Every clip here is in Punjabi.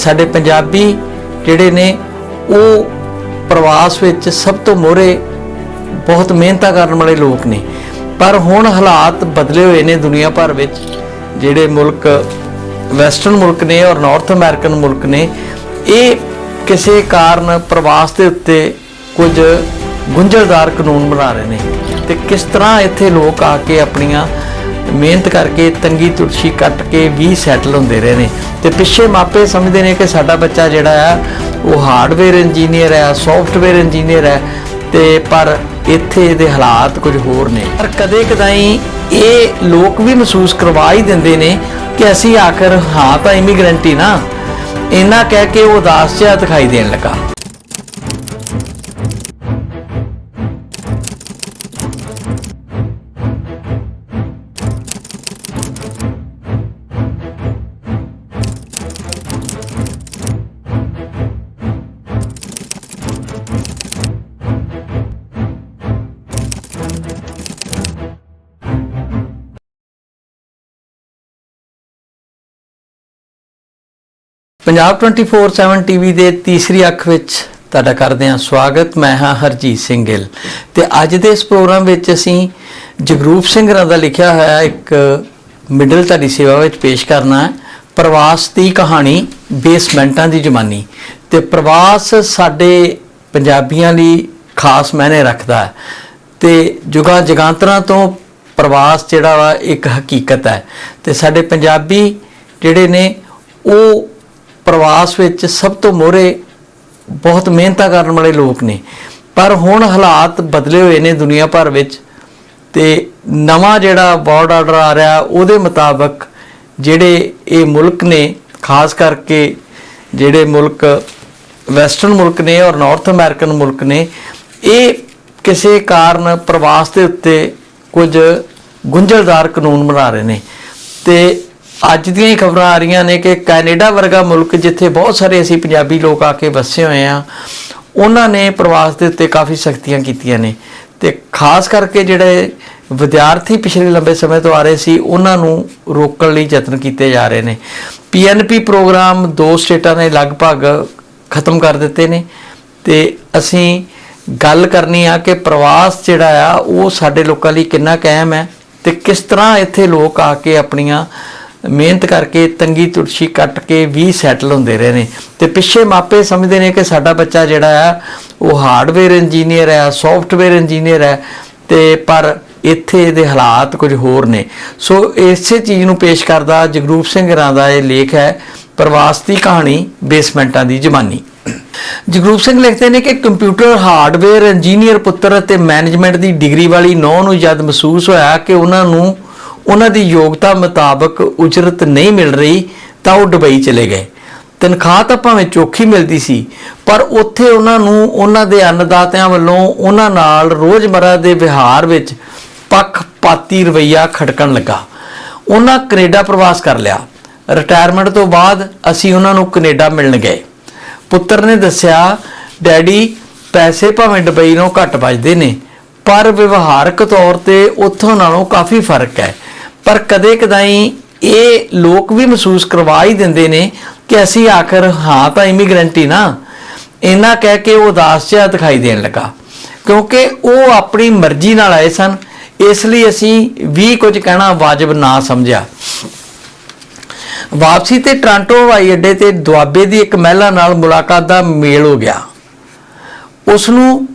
ਸਾਡੇ ਪੰਜਾਬੀ ਜਿਹੜੇ ਨੇ, ਉਹ ਪ੍ਰਵਾਸ ਵਿੱਚ ਸਭ ਤੋਂ ਮੋਹਰੇ ਬਹੁਤ ਮਿਹਨਤਾਂ ਕਰਨ ਵਾਲੇ ਲੋਕ ਨੇ। ਪਰ ਹੁਣ ਹਾਲਾਤ ਬਦਲੇ ਹੋਏ ਨੇ ਦੁਨੀਆ ਭਰ ਵਿੱਚ, ਜਿਹੜੇ ਮੁਲਕ, ਵੈਸਟਰਨ ਮੁਲਕ ਨੇ ਔਰ ਨਾਰਥ ਅਮਰੀਕਨ ਮੁਲਕ ਨੇ, ਇਹ ਕਿਸੇ ਕਾਰਨ ਪ੍ਰਵਾਸ ਦੇ ਉੱਤੇ ਕੁਝ ਗੁੰਝਲਦਾਰ ਕਾਨੂੰਨ ਬਣਾ ਰਹੇ ਨੇ। ਤੇ ਕਿਸ ਤਰ੍ਹਾਂ ਇੱਥੇ ਲੋਕ ਆ ਕੇ ਆਪਣੀਆਂ ਮਿਹਨਤ ਕਰਕੇ ਤੰਗੀ ਤੁਰਸ਼ੀ ਕੱਟ ਕੇ ਵੀ ਸੈਟਲ ਹੁੰਦੇ ਰਹੇ ਨੇ। ਤੇ ਪਿੱਛੇ ਮਾਪੇ ਸਮਝਦੇ ਨੇ ਕਿ ਸਾਡਾ ਬੱਚਾ ਜਿਹੜਾ ਆ, ਉਹ ਹਾਰਡਵੇਅਰ ਇੰਜੀਨੀਅਰ ਹੈ ਸੌਫਟਵੇਅਰ ਇੰਜੀਨੀਅਰ ਹੈ ਤੇ ਪਰ ਇੱਥੇ ਦੇ ਹਾਲਾਤ ਕੁਝ ਹੋਰ ਨੇ। ਪਰ ਕਦੇ ਕਦਾਈ ਇਹ ਲੋਕ ਵੀ ਮਹਿਸੂਸ ਕਰਵਾ ਹੀ ਦਿੰਦੇ ਨੇ ਕਿ ਅਸੀਂ ਆਖਰ ਹਾਂ ਤਾਂ ਇਮੀਗ੍ਰੈਂਟ ਹੀ ਨਾ। ਇਹਨਾਂ ਕਹਿ ਕੇ ਉਹ ਉਦਾਸ ਜਿਹਾ ਦਿਖਾਈ ਦੇਣ ਲੱਗਾ। ਪੰਜਾਬ 24/7 ਟੀਵੀ ਦੇ ਤੀਸਰੀ ਅੱਖ ਵਿੱਚ ਤੁਹਾਡਾ ਕਰਦੇ ਹਾਂ ਸਵਾਗਤ। ਮੈਂ ਹਾਂ ਹਰਜੀਤ ਸਿੰਘ ਗਿੱਲ। ਤੇ ਅੱਜ ਦੇ ਇਸ ਪ੍ਰੋਗਰਾਮ ਵਿੱਚ ਅਸੀਂ ਜਗਰੂਪ ਸਿੰਘ ਰਾਂ ਦਾ ਲਿਖਿਆ ਹੋਇਆ ਇੱਕ ਮਿਡਲ ਤੁਹਾਡੀ ਸੇਵਾ ਵਿੱਚ ਪੇਸ਼ ਕਰਨਾ ਹੈ। ਪ੍ਰਵਾਸ ਦੀ ਕਹਾਣੀ ਬੇਸਮੈਂਟਾਂ ਦੀ ਜਮਾਨੀ। ਤੇ ਪ੍ਰਵਾਸ ਸਾਡੇ ਪੰਜਾਬੀਆਂ ਲਈ ਖਾਸ ਮਾਇਨੇ ਰੱਖਦਾ ਹੈ। ਤੇ ਜੁਗਾਂ ਜਗਾਂਤਰਾਂ ਤੋਂ ਪ੍ਰਵਾਸ ਜਿਹੜਾ ਵਾ ਇੱਕ ਹਕੀਕਤ ਹੈ। ਤੇ ਸਾਡੇ ਪੰਜਾਬੀ ਜਿਹੜੇ ਨੇ, ਉਹ ਪ੍ਰਵਾਸ ਵਿੱਚ ਸਭ ਤੋਂ ਮੋਹਰੇ ਬਹੁਤ ਮਿਹਨਤਾਂ ਕਰਨ ਵਾਲੇ ਲੋਕ ਨੇ। ਪਰ ਹੁਣ ਹਾਲਾਤ ਬਦਲੇ ਹੋਏ ਨੇ ਦੁਨੀਆ ਭਰ ਵਿੱਚ ਤੇ ਨਵਾਂ ਜਿਹੜਾ ਵਰਲਡ ਆਰਡਰ ਆ ਰਿਹਾ, ਉਹਦੇ ਮੁਤਾਬਕ ਜਿਹੜੇ ਇਹ ਮੁਲਕ ਨੇ, ਖਾਸ ਕਰਕੇ ਜਿਹੜੇ ਮੁਲਕ ਵੈਸਟਰਨ ਮੁਲਕ ਨੇ ਔਰ ਨਾਰਥ ਅਮਰੀਕਨ ਮੁਲਕ ਨੇ, ਇਹ ਕਿਸੇ ਕਾਰਨ ਪ੍ਰਵਾਸ ਦੇ ਉੱਤੇ ਕੁਝ ਗੁੰਝਲਦਾਰ ਕਾਨੂੰਨ ਬਣਾ ਰਹੇ ਨੇ। ਤੇ ਅੱਜ ਦੀਆਂ ਹੀ ਖਬਰਾਂ ਆ ਰਹੀਆਂ ਨੇ ਕਿ ਕੈਨੇਡਾ ਵਰਗਾ ਮੁਲਕ ਜਿੱਥੇ ਬਹੁਤ ਸਾਰੇ ਅਸੀਂ ਪੰਜਾਬੀ ਲੋਕ ਆ ਕੇ ਵਸੇ ਹੋਏ ਆ, ਉਹਨਾਂ ਨੇ ਪ੍ਰਵਾਸ ਦੇ ਉੱਤੇ ਕਾਫੀ ਸਖਤੀਆਂ ਕੀਤੀਆਂ ਨੇ। ਤੇ ਖਾਸ ਕਰਕੇ ਜਿਹੜੇ ਵਿਦਿਆਰਥੀ ਪਿਛਲੇ ਲੰਬੇ ਸਮੇਂ ਤੋਂ ਆ ਰਹੇ ਸੀ, ਉਹਨਾਂ ਨੂੰ ਰੋਕਣ ਲਈ ਯਤਨ ਕੀਤੇ ਜਾ ਰਹੇ ਨੇ। ਪੀਐਨਪੀ ਪ੍ਰੋਗਰਾਮ ਦੋ ਸਟੇਟਾਂ ਨੇ ਲਗਭਗ ਖਤਮ ਕਰ ਦਿੱਤੇ ਨੇ। ਤੇ ਅਸੀਂ ਗੱਲ ਕਰਨੀ ਆ ਕਿ ਪ੍ਰਵਾਸ ਜਿਹੜਾ ਆ, ਉਹ ਸਾਡੇ ਲੋਕਾਂ ਲਈ ਕਿੰਨਾ ਕਾਇਮ ਹੈ ਤੇ ਕਿਸ ਤਰ੍ਹਾਂ ਇੱਥੇ ਲੋਕ ਆ ਕੇ ਆਪਣੀਆਂ ਮਿਹਨਤ ਕਰਕੇ ਤੰਗੀ ਤੁਰਸ਼ੀ ਕੱਟ ਕੇ ਵੀ ਸੈਟਲ ਹੁੰਦੇ ਰਹੇ ਨੇ। ਤੇ ਪਿੱਛੇ ਮਾਪੇ ਸਮਝਦੇ ਨੇ ਕਿ ਸਾਡਾ ਬੱਚਾ ਜਿਹੜਾ ਆ, ਉਹ ਹਾਰਡਵੇਅਰ ਇੰਜੀਨੀਅਰ ਹੈ ਸੌਫਟਵੇਅਰ ਇੰਜੀਨੀਅਰ ਹੈ ਤੇ ਪਰ ਇੱਥੇ ਦੇ ਹਾਲਾਤ ਕੁਝ ਹੋਰ ਨੇ। ਸੋ ਇਸੇ ਚੀਜ਼ ਨੂੰ ਪੇਸ਼ ਕਰਦਾ ਜਗਰੂਪ ਸਿੰਘ ਰਾਂ ਦਾ ਇਹ ਲੇਖ ਹੈ, ਪ੍ਰਵਾਸ ਦੀ ਕਹਾਣੀ ਬੇਸਮੈਂਟਾਂ ਦੀ ਜਵਾਨੀ ਜਗਰੂਪ ਸਿੰਘ ਲਿਖਦੇ ਨੇ ਕਿ ਕੰਪਿਊਟਰ ਹਾਰਡਵੇਅਰ ਇੰਜੀਨੀਅਰ ਪੁੱਤਰ ਅਤੇ ਮੈਨੇਜਮੈਂਟ ਦੀ ਡਿਗਰੀ ਵਾਲੀ ਨੌ ਨੂੰ ਜਦ ਮਹਿਸੂਸ ਹੋਇਆ ਕਿ ਉਹਨਾਂ ਨੂੰ ਉਹਨਾਂ ਦੀ ਯੋਗਤਾ ਮੁਤਾਬਕ ਉਜਰਤ ਨਹੀਂ ਮਿਲ ਰਹੀ, ਤਾਂ ਉਹ ਦੁਬਈ ਚਲੇ ਗਏ। ਤਨਖਾਹ ਤਾਂ ਭਾਵੇਂ ਚੋਖੀ ਮਿਲਦੀ ਸੀ, ਪਰ ਉੱਥੇ ਉਹਨਾਂ ਨੂੰ ਉਹਨਾਂ ਦੇ ਅੰਨਦਾਤਿਆਂ ਵੱਲੋਂ ਉਹਨਾਂ ਨਾਲ ਰੋਜ਼ਮਰਾ ਦੇ ਵਿਹਾਰ ਵਿੱਚ ਪੱਖਪਾਤੀ ਰਵਈਆ ਖੜਕਣ ਲੱਗਾ। ਉਹਨਾਂ ਕੈਨੇਡਾ ਪ੍ਰਵਾਸ ਕਰ ਲਿਆ। ਰਿਟਾਇਰਮੈਂਟ ਤੋਂ ਬਾਅਦ ਅਸੀਂ ਉਹਨਾਂ ਨੂੰ ਕੈਨੇਡਾ ਮਿਲਣ ਗਏ। ਪੁੱਤਰ ਨੇ ਦੱਸਿਆ, ਡੈਡੀ, ਪੈਸੇ ਭਾਵੇਂ ਦੁਬਈ ਨਾਲੋਂ ਘੱਟ ਬਚਦੇ ਨੇ, ਪਰ ਵਿਵਹਾਰਕ ਤੌਰ ਤੇ ਉੱਥੋਂ ਨਾਲੋਂ ਕਾਫੀ ਫ਼ਰਕ ਹੈ। ਪਰ ਕਦੇ ਕਦਾਈ ਇਹ ਲੋਕ ਵੀ ਮਹਿਸੂਸ ਕਰਵਾ ਹੀ ਦਿੰਦੇ ਨੇ ਕਿ ਅਸੀਂ ਆਖਰ ਹਾਂ ਤਾਂ ਇਮੀਗ੍ਰੈਂਟ ਹੀ ਨਾ। ਇਹਨਾਂ ਕਹਿ ਕੇ ਉਹ ਉਦਾਸ ਜਿਹਾ ਦਿਖਾਈ ਦੇਣ ਲੱਗਾ। ਕਿਉਂਕਿ ਉਹ ਆਪਣੀ ਮਰਜ਼ੀ ਨਾਲ ਆਏ ਸਨ। ਇਸ ਲਈ ਅਸੀਂ ਵੀ ਕੁਝ ਕਹਿਣਾ ਵਾਜਬ ਨਾ ਸਮਝਿਆ। ਵਾਪਸੀ ਤੇ ਟ੍ਰਾਂਟੋ ਹਵਾਈ ਅੱਡੇ ਤੇ ਦੁਆਬੇ ਦੀ ਇੱਕ ਮਹਿਲਾ ਨਾਲ ਮੁਲਾਕਾਤ ਦਾ ਮੇਲ ਹੋ ਗਿਆ। ਉਸ ਨੂੰ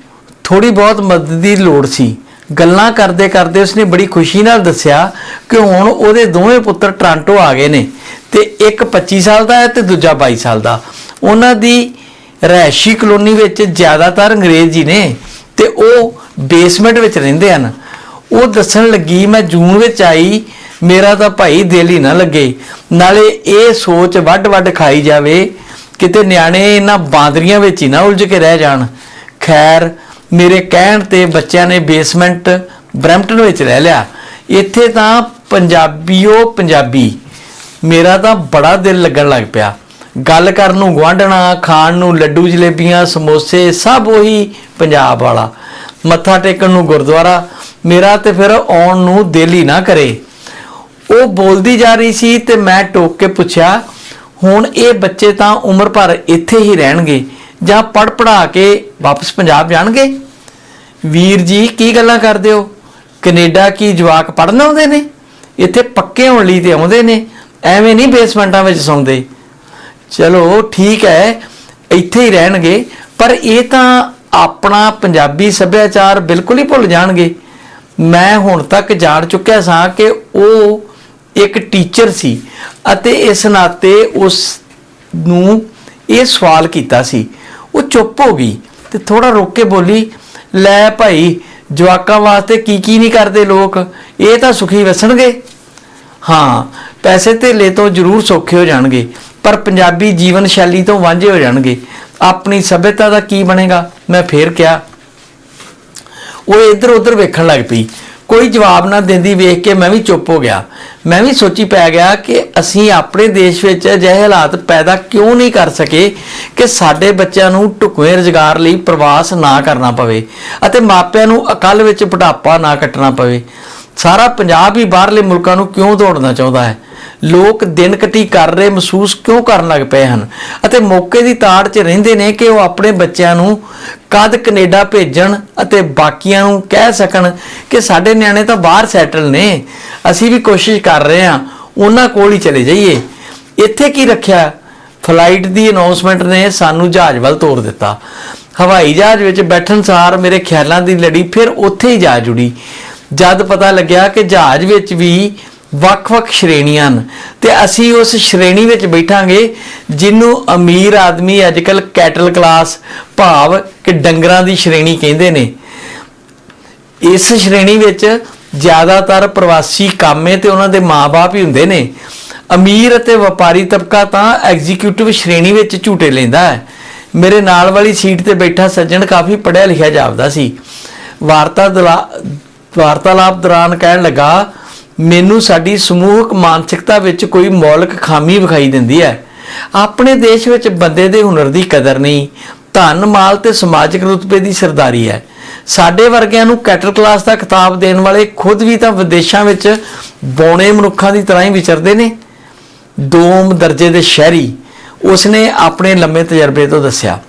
ਥੋੜੀ ਬਹੁਤ ਮਦਦ ਦੀ ਲੋੜ ਸੀ। ਗੱਲਾਂ ਕਰਦੇ ਕਰਦੇ ਉਸਨੇ ਬੜੀ ਖੁਸ਼ੀ ਨਾਲ ਦੱਸਿਆ ਕਿ ਹੁਣ ਉਹਦੇ ਦੋਵੇਂ ਪੁੱਤਰ ਟ੍ਰਾਂਟੋ ਆ ਗਏ ਨੇ ਤੇ ਇੱਕ 25 ਸਾਲ ਦਾ ਹੈ ਤੇ ਦੂਜਾ 22 ਸਾਲ ਦਾ। ਉਹਨਾਂ ਦੀ ਰਹਿਸ਼ੀ ਕਲੋਨੀ ਵਿੱਚ ਜ਼ਿਆਦਾਤਰ ਅੰਗਰੇਜ਼ ਜੀ ਨੇ ਤੇ ਉਹ ਬੇਸਮੈਂਟ ਵਿੱਚ ਰਹਿੰਦੇ ਹਨ। ਉਹ ਦੱਸਣ ਲੱਗੀ, ਮੈਂ ਜੂਨ ਵਿੱਚ ਆਈ, ਮੇਰਾ ਤਾਂ ਭਾਈ ਦਿਲ ਹੀ ਨਾ ਲੱਗੇ। ਨਾਲੇ ਇਹ ਸੋਚ ਵੱਡ-ਵੱਡ ਖਾਈ ਜਾਵੇ, ਕਿਤੇ ਨਿਆਣੇ ਇਹਨਾਂ ਬਾਂਦਰੀਆਂ ਵਿੱਚ ਹੀ ਨਾ ਉਲਝ ਕੇ ਰਹਿ ਜਾਣ। ਖੈਰ ਮੇਰੇ ਕਹਿਣ ਤੇ ਬੱਚਿਆਂ ਨੇ ਬੇਸਮੈਂਟ ਬਰੈਂਪਟਨ ਵਿੱਚ ਰਹਿ ਲਿਆ। ਇੱਥੇ ਤਾਂ ਪੰਜਾਬੀਓ ਪੰਜਾਬੀ। ਮੇਰਾ ਤਾਂ ਬੜਾ ਦਿਲ ਲੱਗਣ ਲੱਗ ਪਿਆ। ਗੱਲ ਕਰਨ ਨੂੰ ਗੁਆਂਢਣਾ, ਖਾਣ ਨੂੰ ਲੱਡੂ ਜਲੇਬੀਆਂ, ਸਮੋਸੇ, ਸਭ ਉਹੀ ਪੰਜਾਬ ਵਾਲਾ। ਮੱਥਾ ਟੇਕਣ ਨੂੰ ਗੁਰਦੁਆਰਾ। ਮੇਰਾ ਤੇ ਫਿਰ ਆਉਣ ਨੂੰ ਦਿਲ ਹੀ ਨਾ ਕਰੇ। ਉਹ ਬੋਲਦੀ ਜਾ ਰਹੀ ਸੀ ਤੇ ਮੈਂ ਟੋਕ ਕੇ ਪੁੱਛਿਆ, ਹੁਣ ਇਹ ਬੱਚੇ ਤਾਂ ਉਮਰ ਭਰ ਇੱਥੇ ਹੀ ਰਹਿਣਗੇ। ਜਾਂ ਪੜ ਪੜਾ ਕੇ ਵਾਪਸ ਪੰਜਾਬ ਜਾਣਗੇ? ਵੀਰ ਜੀ, ਕੀ ਗੱਲਾਂ ਕਰਦੇ ਹੋ? ਕੈਨੇਡਾ ਕੀ ਜਵਾਕ ਪੜਨ ਆਉਂਦੇ ਨੇ? ਇੱਥੇ ਪੱਕੇ ਹੋਣ ਲਈ ਤੇ ਆਉਂਦੇ ਨੇ, ਐਵੇਂ ਨਹੀਂ ਬੇਸਮੈਂਟਾਂ ਵਿੱਚ ਸੌਂਦੇ। ਚਲੋ, ਠੀਕ ਹੈ, ਇੱਥੇ ਹੀ ਰਹਿਣਗੇ, ਪਰ ਇਹ ਤਾਂ ਆਪਣਾ ਪੰਜਾਬੀ ਸੱਭਿਆਚਾਰ ਬਿਲਕੁਲ ਹੀ ਭੁੱਲ ਜਾਣਗੇ। ਮੈਂ ਹੁਣ ਤੱਕ ਜਾਣ ਚੁੱਕਿਆ ਸਾਂ ਕਿ ਉਹ ਇੱਕ ਟੀਚਰ ਸੀ ਅਤੇ ਇਸ ਨਾਤੇ ਉਸ ਨੂੰ ਇਹ ਸਵਾਲ ਕੀਤਾ ਸੀ ਉਹ ਚੁੱਪ ਹੋ ਗਈ ਤੇ ਥੋੜਾ ਰੁਕ ਕੇ ਬੋਲੀ, ਲੈ ਭਾਈ, ਜਵਾਕਾਂ ਵਾਸਤੇ ਕੀ ਕੀ ਨਹੀਂ ਕਰਦੇ ਲੋਕ? ਇਹ ਤਾਂ ਸੁਖੀ ਵਸਣਗੇ? ਹਾਂ, ਪੈਸੇ ਧੇਲੇ ਤੋਂ ਜ਼ਰੂਰ ਸੌਖੇ ਹੋ ਜਾਣਗੇ, ਪਰ ਪੰਜਾਬੀ ਜੀਵਨ ਸ਼ੈਲੀ ਤੋਂ ਵਾਂਝੇ ਹੋ ਜਾਣਗੇ। ਆਪਣੀ ਸਭਿਅਤਾ ਦਾ ਕੀ ਬਣੇਗਾ? ਮੈਂ ਫੇਰ ਕਿਹਾ। ਉਹ ਇੱਧਰ ਉੱਧਰ ਵੇਖਣ ਲੱਗ ਪਈ। ਕੋਈ ਜਵਾਬ ਨਾ ਦਿੰਦੀ ਵੇਖ ਕੇ ਮੈਂ ਵੀ ਚੁੱਪ ਹੋ ਗਿਆ। ਮੈਂ ਵੀ ਸੋਚੀ ਪੈ ਗਿਆ ਕਿ ਅਸੀਂ ਆਪਣੇ ਦੇਸ਼ ਵਿੱਚ ਅਜਿਹੇ ਹਾਲਾਤ ਪੈਦਾ ਕਿਉਂ ਨਹੀਂ ਕਰ ਸਕੇ ਕਿ ਸਾਡੇ ਬੱਚਿਆਂ ਨੂੰ ਢੁਕਵੇਂ ਰੁਜ਼ਗਾਰ ਲਈ ਪ੍ਰਵਾਸ ਨਾ ਕਰਨਾ ਪਵੇ ਅਤੇ ਮਾਪਿਆਂ ਨੂੰ ਅਕਲ ਵਿੱਚ ਬੁਢਾਪਾ ਨਾ ਕੱਟਣਾ ਪਵੇ। ਸਾਰਾ ਪੰਜਾਬ ਹੀ ਬਾਹਰਲੇ ਮੁਲਕਾਂ ਨੂੰ ਕਿਉਂ ਦੌੜਨਾ ਚਾਹੁੰਦਾ ਹੈ? ਲੋਕ ਦਿਨ ਕਟੀ ਕਰ ਰਹੇ, ਮਹਿਸੂਸ ਕਿਉਂ ਕਰਨ ਲੱਗ ਪਏ ਹਨ? ਅਤੇ ਮੌਕੇ ਦੀ ਤਾੜ 'ਚ ਰਹਿੰਦੇ ਨੇ ਕਿ ਉਹ ਆਪਣੇ ਬੱਚਿਆਂ ਨੂੰ ਕਦ ਕੈਨੇਡਾ ਭੇਜਣ ਅਤੇ ਬਾਕੀਆਂ ਨੂੰ ਕਹਿ ਸਕਣ ਕਿ ਸਾਡੇ ਨਿਆਣੇ ਤਾਂ ਬਾਹਰ ਸੈਟਲ ਨੇ, ਅਸੀਂ ਵੀ ਕੋਸ਼ਿਸ਼ ਕਰ ਰਹੇ ਹਾਂ, ਉਹਨਾਂ ਕੋਲ ਹੀ ਚਲੇ ਜਾਈਏ। ਇੱਥੇ ਕੀ ਰੱਖਿਆ? ਫਲਾਈਟ ਦੀ ਅਨਾਉਂਸਮੈਂਟ ਨੇ ਸਾਨੂੰ ਜਹਾਜ਼ ਵੱਲ ਤੋਰ ਦਿੱਤਾ। ਹਵਾਈ ਜਹਾਜ਼ ਵਿੱਚ ਬੈਠਣ ਸਾਰ ਮੇਰੇ ਖਿਆਲਾਂ ਦੀ ਲੜੀ ਫਿਰ ਉੱਥੇ ਹੀ ਜਾ ਜੁੜੀ। ਜਦ ਪਤਾ ਲੱਗਿਆ ਕਿ ਜਹਾਜ਼ ਵਿੱਚ ਵੀ ਵੱਖ-ਵੱਖ ਸ਼੍ਰੇਣੀਆਂ ਹਨ, ਤੇ ਅਸੀਂ ਉਸ ਸ਼੍ਰੇਣੀ ਵਿੱਚ ਬੈਠਾਂਗੇ, ਜਿਹਨੂੰ ਅਮੀਰ ਆਦਮੀ ਅੱਜਕੱਲ ਕੈਟਲ ਕਲਾਸ ਭਾਵ ਕਿ ਡੰਗਰਾਂ ਦੀ ਸ਼੍ਰੇਣੀ ਕਹਿੰਦੇ ਨੇ। ਇਸ ਸ਼੍ਰੇਣੀ ਵਿੱਚ ਜ਼ਿਆਦਾਤਰ ਪ੍ਰਵਾਸੀ ਕਾਮੇ ਤੇ ਉਹਨਾਂ ਦੇ ਮਾਪੇ ਹੀ ਹੁੰਦੇ ਨੇ। ਅਮੀਰ ਅਤੇ ਵਪਾਰੀ ਤਬਕਾ ਤਾਂ ਐਗਜ਼ੀਕਿਊਟਿਵ ਸ਼੍ਰੇਣੀ ਵਿੱਚ ਝੂਟੇ ਲੈਂਦਾ ਹੈ। ਮੇਰੇ ਨਾਲ ਵਾਲੀ ਸੀਟ ਤੇ ਬੈਠਾ ਸੱਜਣ ਕਾਫੀ ਪੜ੍ਹਿਆ ਲਿਖਿਆ ਜਾਪਦਾ ਸੀ। ਵਾਰਤਾ ਦਲਾ- ਵਾਰਤਾਲਾਪ ਦੌਰਾਨ ਕਹਿਣ ਲੱਗਾ, ਮੈਨੂੰ ਸਾਡੀ ਸਮੂਹਕ ਮਾਨਸਿਕਤਾ ਵਿੱਚ ਕੋਈ ਮੌਲਿਕ ਖਾਮੀ ਵਿਖਾਈ ਦਿੰਦੀ ਹੈ। ਆਪਣੇ ਦੇਸ਼ ਵਿੱਚ ਬੰਦੇ ਦੇ ਹੁਨਰ ਦੀ ਕਦਰ ਨਹੀਂ। ਧਨ, ਮਾਲ ਤੇ ਸਮਾਜਿਕ ਰੁਤਬੇ ਦੀ ਸਰਦਾਰੀ ਹੈ। ਸਾਡੇ ਵਰਗਿਆਂ ਨੂੰ ਕੈਟਲ ਕਲਾਸ ਦਾ ਖਿਤਾਬ ਦੇਣ ਵਾਲੇ ਖੁਦ ਵੀ ਤਾਂ ਵਿਦੇਸ਼ਾਂ ਵਿੱਚ ਬੌਣੇ ਮਨੁੱਖਾਂ ਦੀ ਤਰ੍ਹਾਂ ਹੀ ਵਿਚਰਦੇ ਨੇ। ਦੋਮ ਦਰਜੇ ਦੇ ਸ਼ਹਿਰੀ ਉਸਨੇ ਆਪਣੇ ਲੰਮੇ ਤਜਰਬੇ ਤੋਂ ਦੱਸਿਆ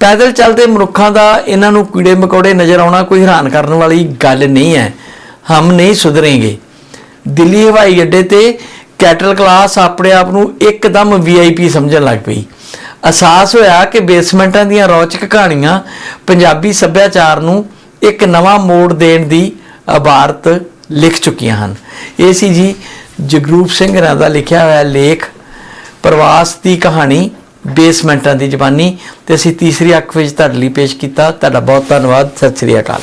ਪੈਦਲ ਚੱਲਦੇ ਮਨੁੱਖਾਂ ਦਾ ਇਹਨਾਂ ਨੂੰ ਕੀੜੇ ਮਕੌੜੇ ਨਜ਼ਰ ਆਉਣਾ ਕੋਈ ਹੈਰਾਨ ਕਰਨ ਵਾਲੀ ਗੱਲ ਨਹੀਂ ਹੈ। ਹਮ ਨਹੀਂ ਸੁਧਰेंगे ਦਿੱਲੀ ਹਵਾਈ ਅੱਡੇ ਤੇ ਕੈਟਲ ਕਲਾਸ ਆਪਣੇ ਆਪ ਨੂੰ ਇੱਕਦਮ ਵੀਆਈਪੀ ਸਮਝਣ ਲੱਗ ਪਈ। ਅਹਿਸਾਸ ਹੋਇਆ ਕਿ ਬੇਸਮੈਂਟਾਂ ਦੀਆਂ ਰੌਚਕ ਕਹਾਣੀਆਂ ਪੰਜਾਬੀ ਸੱਭਿਆਚਾਰ ਨੂੰ ਇੱਕ ਨਵਾਂ ਮੋੜ ਦੇਣ ਦੀ ਅਬਾਰਤ ਲਿਖ ਚੁੱਕੀਆਂ ਹਨ। ਇਹ ਸੀ ਜੀ ਜਗਰੂਪ ਸਿੰਘ ਰਾਂ ਦਾ ਲਿਖਿਆ ਹੋਇਆ ਲੇਖ, ਪ੍ਰਵਾਸ ਦੀ ਕਹਾਣੀ ਬੇਸਮੈਂਟਾਂ ਦੀ ਜ਼ਬਾਨੀ ਤੇ ਅਸੀਂ ਤੀਸਰੀ ਅੱਖ ਵਿੱਚ ਤੁਹਾਡੇ ਲਈ ਪੇਸ਼ ਕੀਤਾ। ਤੁਹਾਡਾ ਬਹੁਤ ਧੰਨਵਾਦ। ਸਤਿ ਸ੍ਰੀ ਅਕਾਲ।